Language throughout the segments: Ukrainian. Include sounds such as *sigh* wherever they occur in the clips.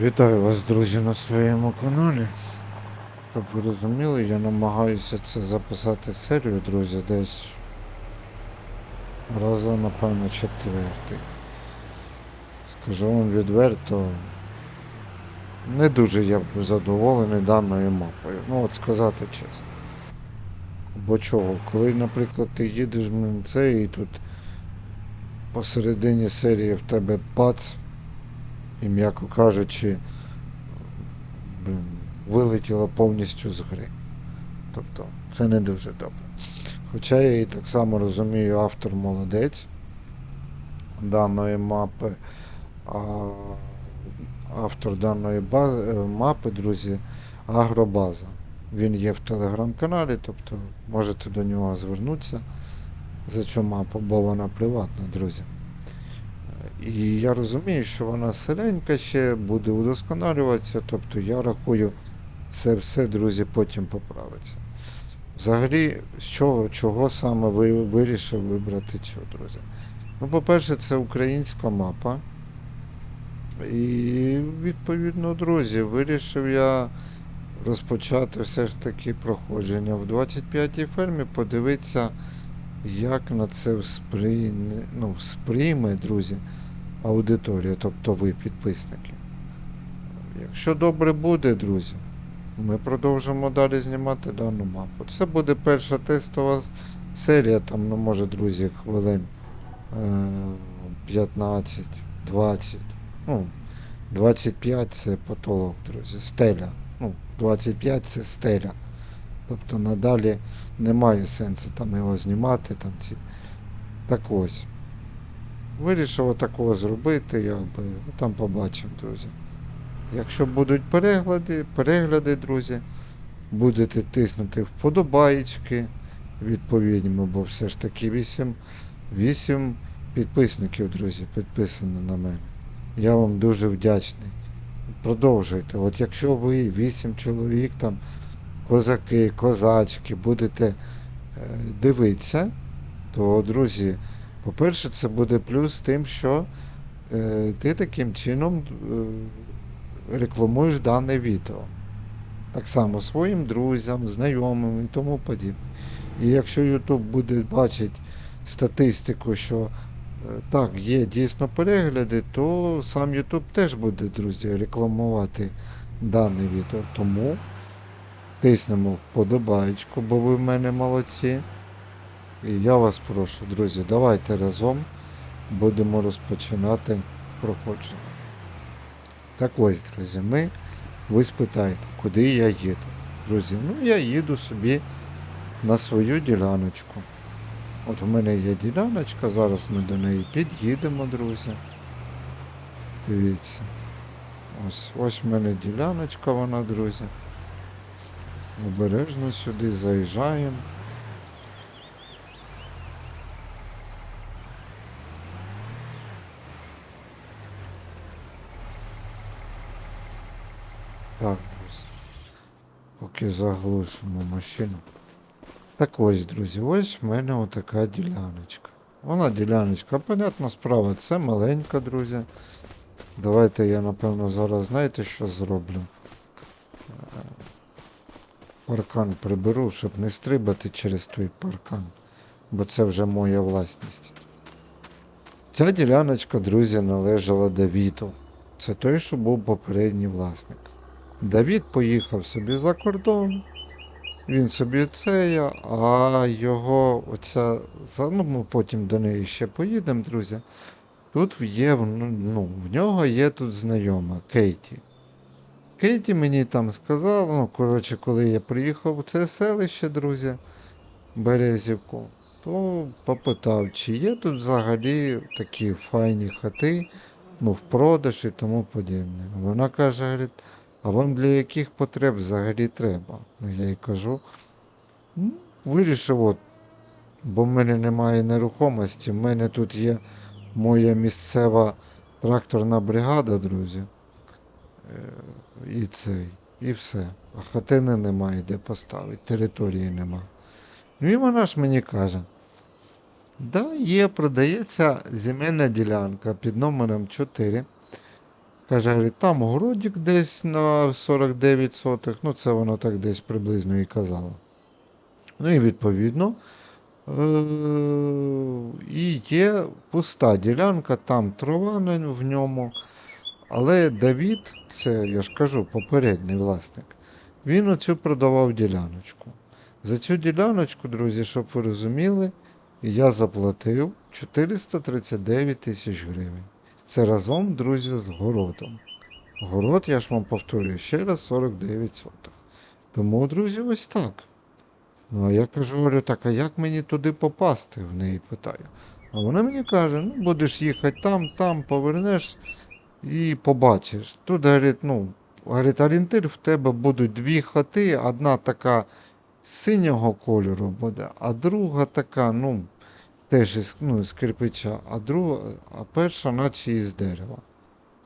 Вітаю вас, друзі, на своєму каналі. Щоб ви розуміли, я намагаюся це записати серію, друзі, десь раза, напевно, четвертий. Скажу вам відверто, не дуже я задоволений даною мапою. Ну от сказати чесно. Бо чого? Коли, наприклад, ти їдеш в це і тут посередині серії в тебе пац, і, м'яко кажучи, блін, вилетіло повністю з гри. Тобто це не дуже добре. Хоча я і так само розумію, автор молодець даної мапи, а автор даної бази, е, мапи, друзі, Агробаза. Він є в телеграм-каналі, тобто можете до нього звернутися за цю мапу, бо вона приватна, друзі. І я розумію, що вона сиренька ще буде удосконалюватися, тобто я рахую, це все, друзі, потім поправиться. Взагалі, з чого, чого саме ви вирішив вибрати цю, друзі? Ну, по-перше, це українська мапа. І відповідно, друзі, вирішив я розпочати все ж таки проходження в 25-й фермі, подивитися, як на це всприй... ну, сприйме, друзі, аудиторія, тобто ви, підписники. Якщо добре буде, друзі, ми продовжимо далі знімати дану мапу. Це буде перша тестова серія, там, ну, може, друзі, хвилин е, 15, 20. Ну, 25 це потолок, друзі, стеля. Ну, 25 це стеля. Тобто надалі немає сенсу там його знімати. Там ці. Так ось. Вирішив такого зробити, якби. Там побачимо, друзі. Якщо будуть перегляди, перегляди, друзі, будете тиснути вподобаєчки відповідні, бо все ж таки 8, 8 підписників, друзі, підписано на мене. Я вам дуже вдячний. Продовжуйте. От якщо ви 8 чоловік там, козаки, козачки, будете е, дивитися, то, друзі, по-перше, це буде плюс тим, що е, ти таким чином е, рекламуєш дане відео. Так само своїм друзям, знайомим і тому подібне. І якщо YouTube буде бачити статистику, що е, так, є дійсно перегляди, то сам YouTube теж буде, друзі, рекламувати дане відео. Тому тиснемо вподобаєчку, бо ви в мене молодці. І я вас прошу, друзі, давайте разом будемо розпочинати проходження. Так ось, друзі, ми, ви спитаєте, куди я їду. Друзі, ну я їду собі на свою діляночку. От в мене є діляночка, зараз ми до неї під'їдемо, друзі. Дивіться. Ось, ось в мене діляночка вона, друзі. Обережно сюди заїжджаємо. Так, друзі. Поки заглушимо машину. Так ось, друзі, ось в мене отака діляночка. Вона діляночка, понятна справа, це маленька, друзі. Давайте я, напевно, зараз знаєте, що зроблю. Е, Паркан приберу, щоб не стрибати через той паркан. Бо це вже моя власність. Ця діляночка, друзі, належала Давіду. Це той, що був попередній власник. Давід поїхав собі за кордон. Він собі це, я, а його оця. Ну, ми потім до неї ще поїдемо, друзі. Тут є, ну, в нього є тут знайома Кейті. Кейті мені там сказала, ну, коротше, коли я приїхав в це селище, друзі, Березівку, то попитав, чи є тут взагалі такі файні хати, ну, в продаж і тому подібне. Вона каже, говорить, а вам для яких потреб взагалі треба? Ну, я їй кажу, ну, вирішив, от, бо в мене немає нерухомості, в мене тут є моя місцева тракторна бригада, друзі. Е, І цей, і все. А хатини немає де поставити, території нема. Ну і вона ж мені каже. Да, є, продається земельна ділянка під номером 4. Каже, там городик десь на 49 сотих, ну це воно так десь приблизно і казало. Ну і відповідно. Е, І є пуста ділянка, там трава в ньому. Але Давід, це я ж кажу, попередній власник, він оцю продавав діляночку. За цю діляночку, друзі, щоб ви розуміли, я заплатив 439 тисяч гривень. Це разом, друзі, з городом. Город, я ж вам повторюю, ще раз 49 сотих. Тому, друзі, ось так. Ну, а я кажу, говорю, так, а як мені туди попасти? В неї питаю. А вона мені каже, ну будеш їхати там, там, повернеш і побачиш. Тут, говорить, ну, говорить, орієнтир в тебе будуть дві хати, одна така синього кольору буде, а друга така, ну, теж із, ну, з кирпича, а друга, а перша, наче із дерева.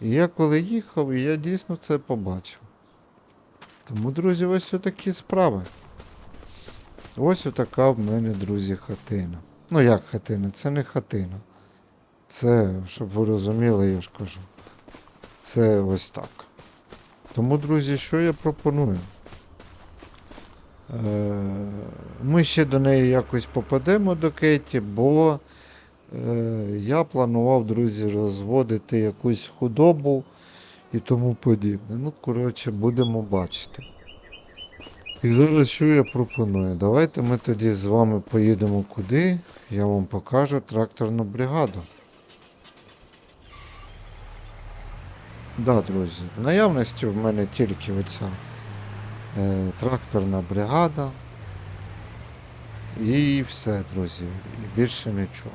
І я коли їхав, я дійсно це побачив. Тому, друзі, ось такі справи. Ось отака в мене, друзі, хатина. Ну як хатина? Це не хатина. Це, щоб ви розуміли, я ж кажу. Це ось так. Тому, друзі, що я пропоную? Е, Ми ще до неї якось попадемо до Кеті, бо е, я планував, друзі, розводити якусь худобу і тому подібне. Ну, коротше, будемо бачити. І зараз що я пропоную? Давайте ми тоді з вами поїдемо куди. Я вам покажу тракторну бригаду. Да, друзі, в наявності в мене тільки оця тракторна бригада. І все, друзі. І більше нічого.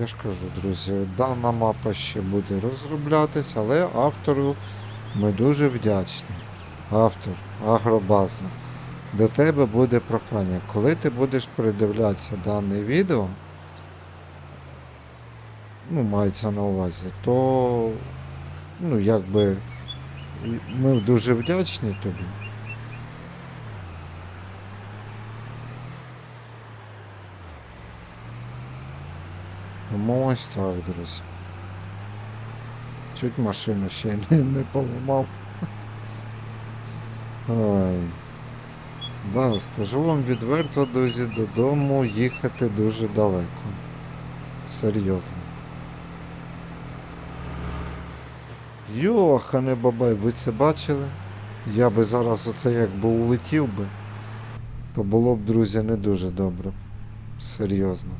Я ж кажу, друзі, дана мапа ще буде розроблятись, але автору ми дуже вдячні. Автор, агробаза. До тебе буде прохання. Коли ти будеш передивлятися дане відео, ну, мається на увазі, то ну, якби ми дуже вдячні тобі. Тому ось так, друзі. Чуть машину ще не, не поламав. Ой. Да, скажу вам відверто, друзі, додому їхати дуже далеко. Серйозно. Йохане бабай, ви це бачили? Я би зараз оце якби улетів би, то було б, друзі, не дуже добре. Серйозно.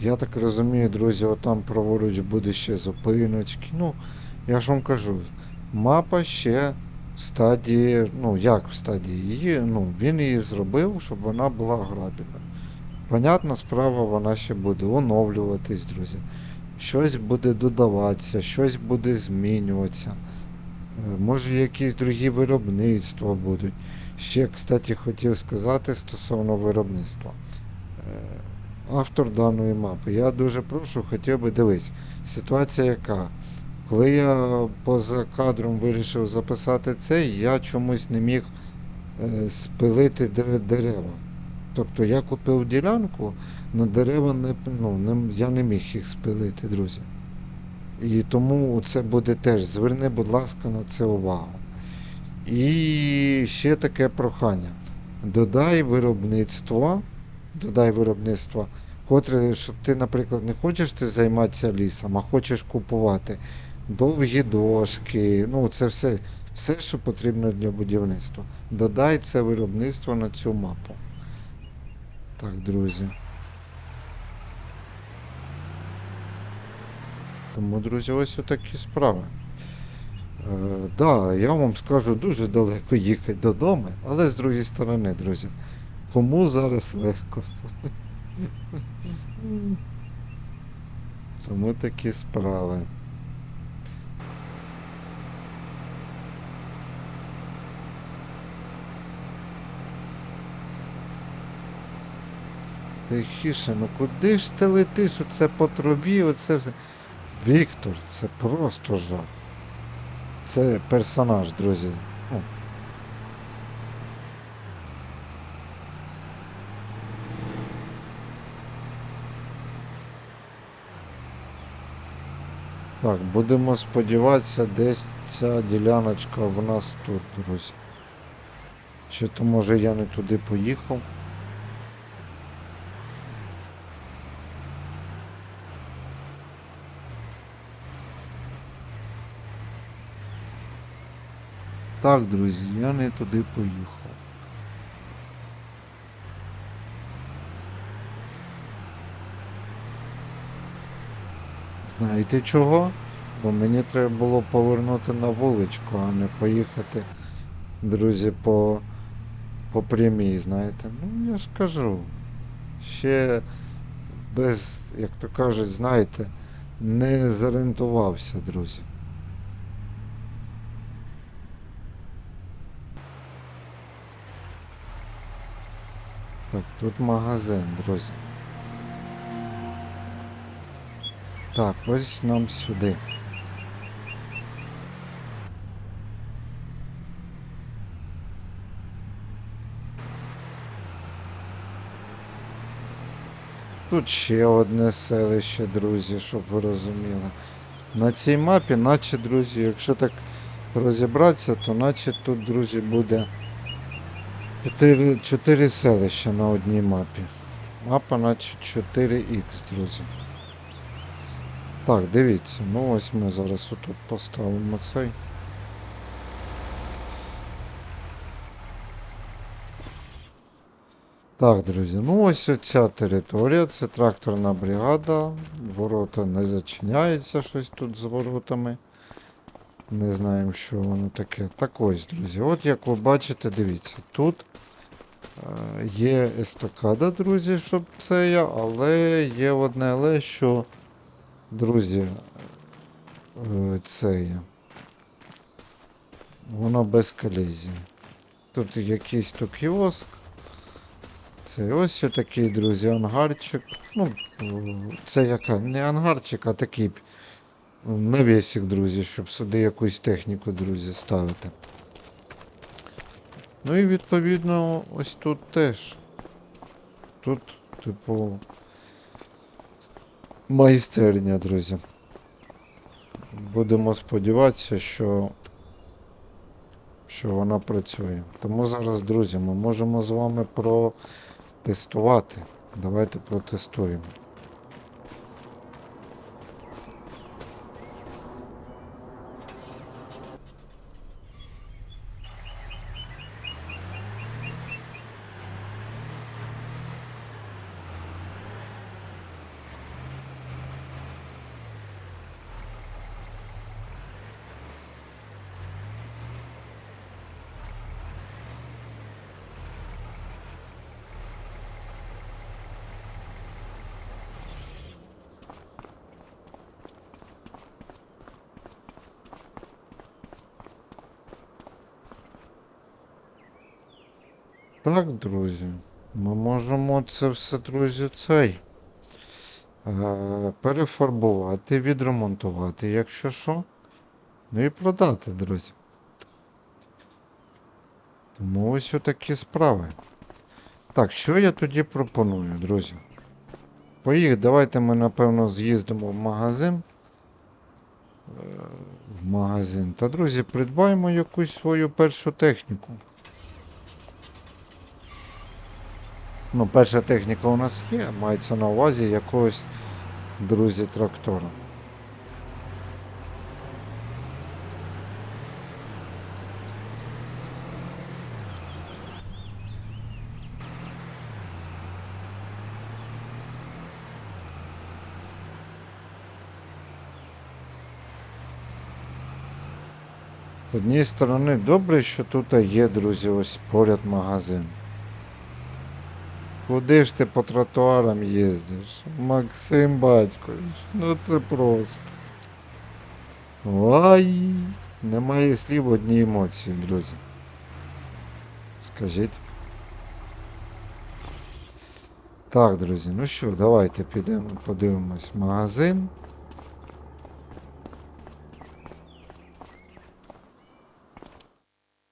Я так розумію, друзі, отам праворуч буде ще зупиночки. Ну, я ж вам кажу, мапа ще в стадії, ну як в стадії її, ну, він її зробив, щоб вона була грабельна. Понятна справа, вона ще буде оновлюватись, друзі. Щось буде додаватися, щось буде змінюватися. Е, Може якісь другі виробництва будуть. Ще, кстати, хотів сказати стосовно виробництва. Е, Автор даної мапи. Я дуже прошу, хотів би дивись. Ситуація яка? Коли я поза кадром вирішив записати цей, я чомусь не міг е, спилити дерева. Тобто я купив ділянку, на дерева не, ну, не, я не міг їх спилити, друзі. І тому це буде теж. Зверни, будь ласка, на це увагу. І ще таке прохання. Додай виробництво, додай виробництво, котре, щоб ти, наприклад, не хочеш ти займатися лісом, а хочеш купувати довгі дошки, ну це все, все, що потрібно для будівництва. Додай це виробництво на цю мапу. Так, друзі. Тому, друзі, ось отакі справи. Е, да, я вам скажу дуже далеко їхати додому, але з другої сторони, друзі, кому зараз легко? *laughs* Тому такі справи. Тихіше, ну куди ж ти летиш? Оце по траві, оце все. Віктор, це просто жах. Це персонаж, друзі. Ну. Так, будемо сподіватися, десь ця діляночка в нас тут, друзі. Чи то може я не туди поїхав? Так, друзі, я не туди поїхав. Знаєте чого? Бо мені треба було повернути на вуличку, а не поїхати, друзі, по, по прямій, знаєте. Ну, я ж кажу. Ще без, як то кажуть, знаєте, не зорієнтувався, друзі. Так, тут магазин, друзі. Так, ось нам сюди. Тут ще одне селище, друзі, щоб ви розуміли. На цій мапі, наче, друзі, якщо так розібратися, то наче тут, друзі, буде 4, 4 селища на одній мапі. Мапа наче 4х, друзі. Так, дивіться, ну ось ми зараз отут поставимо цей. Так, друзі, ну ось ця територія, це тракторна бригада. Ворота не зачиняються щось тут з воротами. Не знаємо, що воно таке. Так ось, друзі, от як ви бачите, дивіться, тут е, є естакада, друзі, щоб це я, але є одне але, що, друзі, е, це є. Воно без колізії. Тут якийсь то кіоск. Це ось такий, друзі, ангарчик. Ну, це яка? Не ангарчик, а такий навісик, друзі, щоб сюди якусь техніку, друзі, ставити. Ну і відповідно ось тут теж. Тут, типу, майстерня, друзі. Будемо сподіватися, що, що вона працює. Тому зараз, друзі, ми можемо з вами протестувати. Давайте протестуємо. Так, друзі, ми можемо це все, друзі, цей. Е, перефарбувати, відремонтувати, якщо що. Ну і продати, друзі. Тому ось отакі справи. Так, що я тоді пропоную, друзі? Поїх, давайте ми, напевно, з'їздимо в магазин. Е, В магазин. Та, друзі, придбаємо якусь свою першу техніку. Ну, перша техніка у нас є, мається на увазі якогось, друзі, трактора. З однієї сторони, добре, що тут є, друзі, ось поряд магазин. Куди ж ти по тротуарам їздиш? Максим Батькович, ну це просто. Ой, немає слів одні емоції, друзі. Скажіть. Так, друзі, ну що, давайте підемо, подивимось магазин.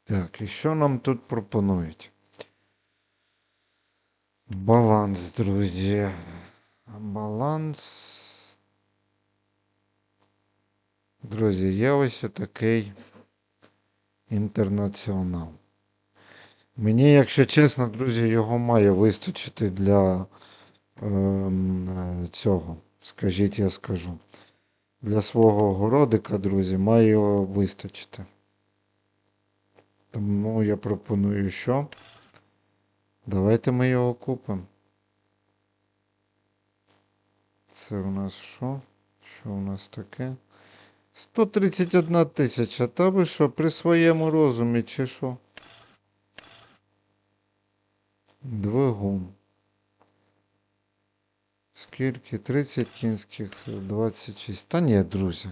Так, і що нам тут пропонують? Баланс, друзі. Баланс. Друзі, є ось такий інтернаціонал. Мені, якщо чесно, друзі, його має вистачити для е, цього. Скажіть, я скажу. Для свого городика, друзі, має його вистачити. Тому я пропоную, що? Давайте ми його купимо. Це у нас що? Що у нас таке? 131 тисяча. Та ви що, при своєму розумі, чи що? Двигун. Скільки? 30 кінських сил, 26. Та ні, друзі.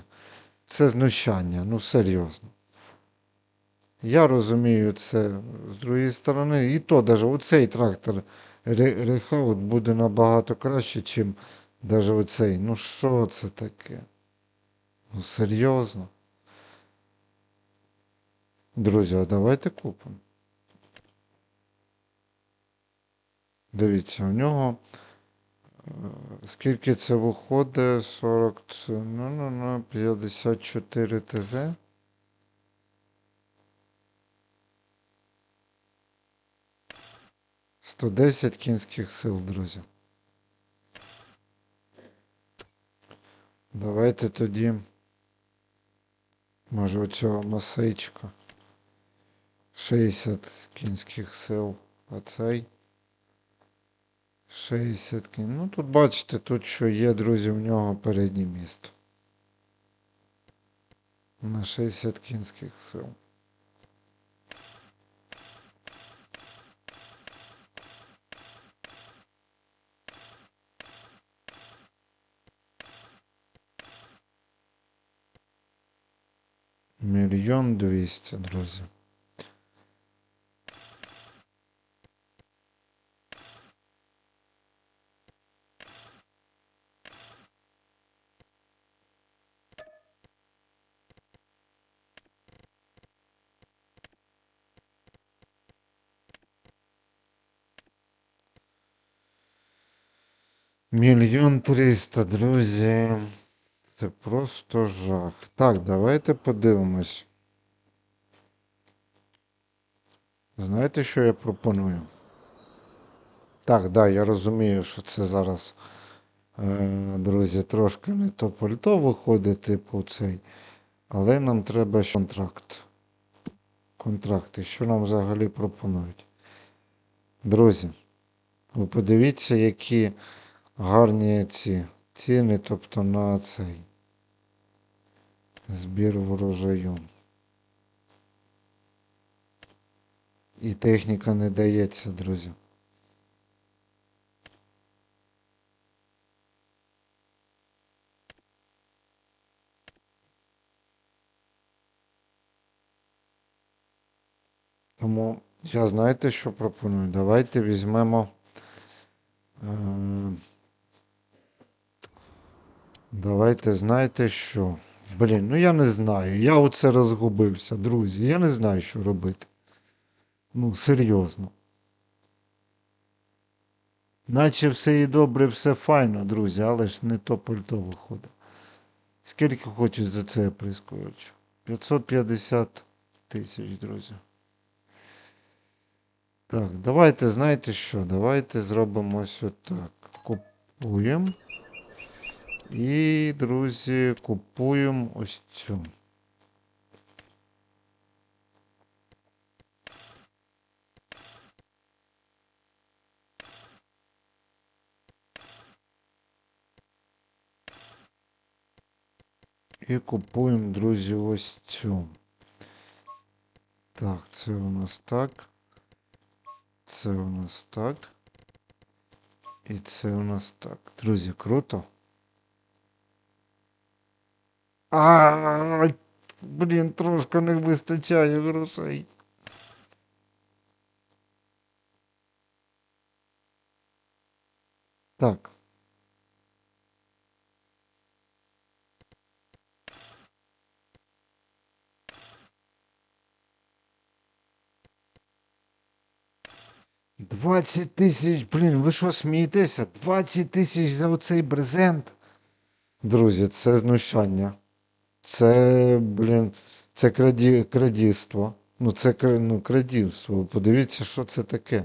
Це знущання, ну серйозно. Я розумію це з другої сторони. І то навіть оцей трактор Ре- Рехаут буде набагато краще, ніж навіть оцей. Ну що це таке? Ну серйозно. Друзі, а давайте купимо. Дивіться, у нього е, скільки це виходить? 40, це, ну, ну, ну, 54 ТЗ. Сто десять кінських сил, друзі. Давайте тоді. Може оцього масейчика. 60 кінських сил. А цей. 60 кін. Ну тут бачите, тут що є, друзі, в нього переднє місто. На 60 кінських сил. Мільйон двісті, друзі. Мільйон триста, друзі. Це просто жах. Так, давайте подивимось. Знаєте, що я пропоную? Так, да, я розумію, що це зараз, е, друзі, трошки не то пальто виходить, типу цей. Але нам треба ще контракт. Контракти. Що нам взагалі пропонують? Друзі, ви подивіться, які гарні ці ціни, тобто на цей збір врожаю. І техніка не дається, друзі. Тому я знаєте, що пропоную? Давайте візьмемо. Е, давайте знаєте що? Блін, ну я не знаю. Я оце розгубився, друзі. Я не знаю, що робити. Ну, серйозно. Наче все і добре, все файно, друзі, але ж не то пальто виходить. Скільки хочуть за це прискорювач? 550 тисяч, друзі. Так, давайте, знаєте що? Давайте зробимо ось отак. Купуємо. І, друзі, купуємо ось цю. І купуємо, друзі, ось цю. Так, це у нас так. Це у нас так. І це у нас так. Друзі, круто. А, блін, трошки не вистачає грошей. Так. Двадцять тисяч, блін, ви що смієтеся? Двадцять тисяч за оцей брезент. Друзі, це знущання. Це, блін, це краді, крадівство. Ну, це ну, крадівство. Подивіться, що це таке.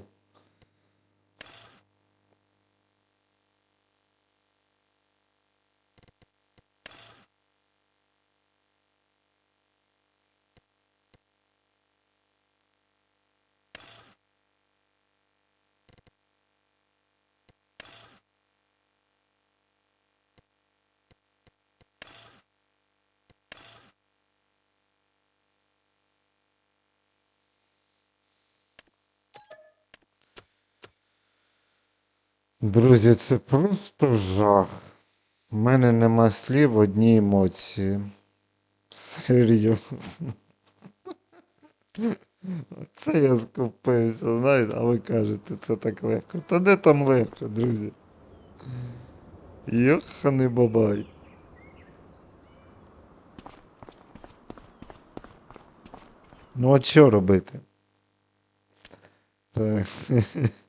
Друзі, це просто жах. У мене нема слів, одні емоції. Серйозно. Це я скупився, знаєте, а ви кажете, це так легко. Та де там легко, друзі? Йоханий бабай. Ну, от що робити? Так. *laughs*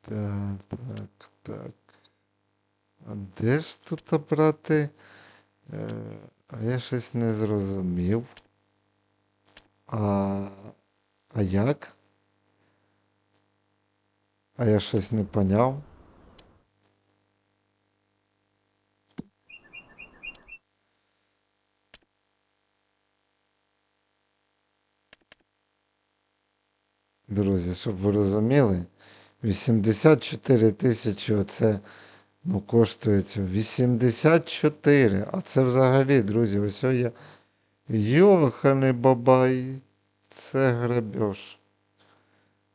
Так, так, так. А де ж тут брати? Е, А я щось не зрозумів. А, а як? А я щось не поняв. Друзі, щоб ви розуміли, 84 тисячі оце ну, коштує 84. А це взагалі, друзі, ось я. Йоханий бабай. Це грабеж.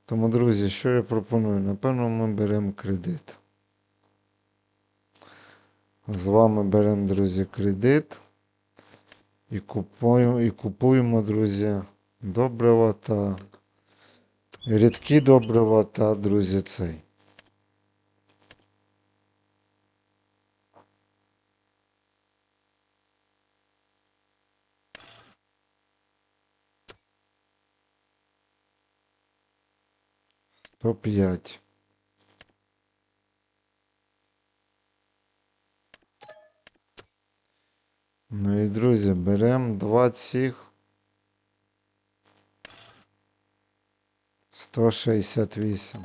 Тому, друзі, що я пропоную? Напевно, ми беремо кредит. З вами беремо, друзі, кредит. І купуємо, і купуємо, друзі, добрива та рідкі добрива та, друзі, цей. Сто п'ять. Ну і друзі, беремо два цих. 168.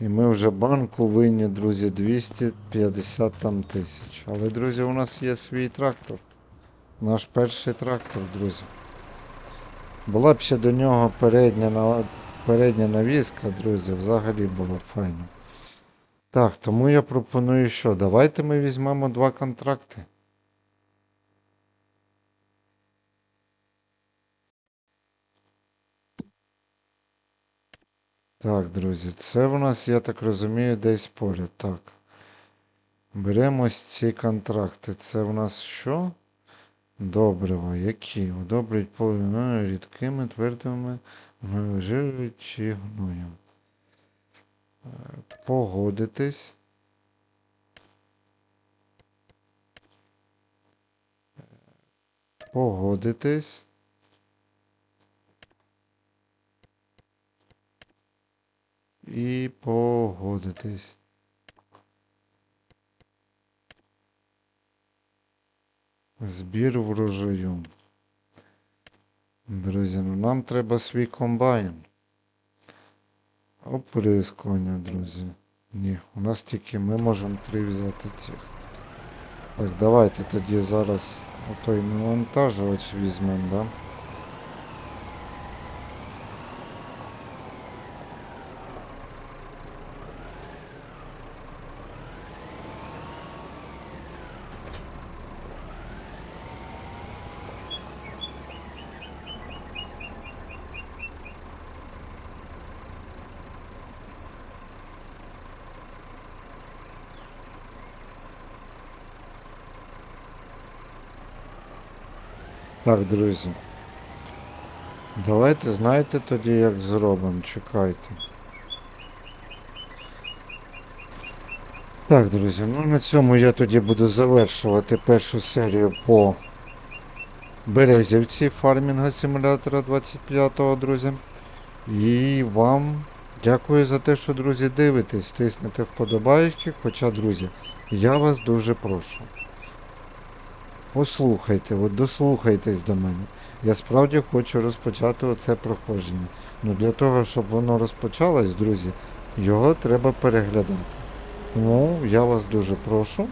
І ми вже банку винні, друзі, 250 там тисяч. Але, друзі, у нас є свій трактор. Наш перший трактор, друзі. Була б ще до нього передня, передня навіска, друзі, взагалі було б файно. Так, тому я пропоную що? Давайте ми візьмемо два контракти. Так, друзі, це в нас, я так розумію, десь поряд. Так. Беремо ці контракти. Це в нас що? Добрива. Які? Удобрить поле ну, рідкими, твердими, жирою чи гноєм. Е, Погодитись. Погодитись. І погодитись. Збір врожаю. Друзі, ну нам треба свій комбайн. Оприскування, друзі. Ні, у нас тільки ми можемо три взяти цих. Так, давайте тоді зараз отой навантажувач візьмемо, да? Так, друзі. Давайте знаєте тоді, як зробимо. Чекайте. Так, друзі, ну на цьому я тоді буду завершувати першу серію по Березівці фармінга симулятора 25-го, друзі. І вам Дякую за те, що, друзі, дивитесь, тиснете вподобайки. Хоча, друзі, я вас дуже прошу. Послухайте, от дослухайтесь до мене. Я справді хочу розпочати оце проходження. Ну для того, щоб воно розпочалось, друзі, його треба переглядати. Тому я вас дуже прошу.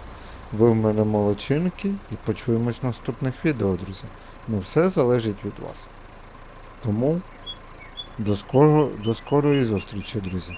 Ви в мене молодчинки і почуємось в наступних відео, друзі. Ну все залежить від вас. Тому до, скоро, до скорої зустрічі, друзі.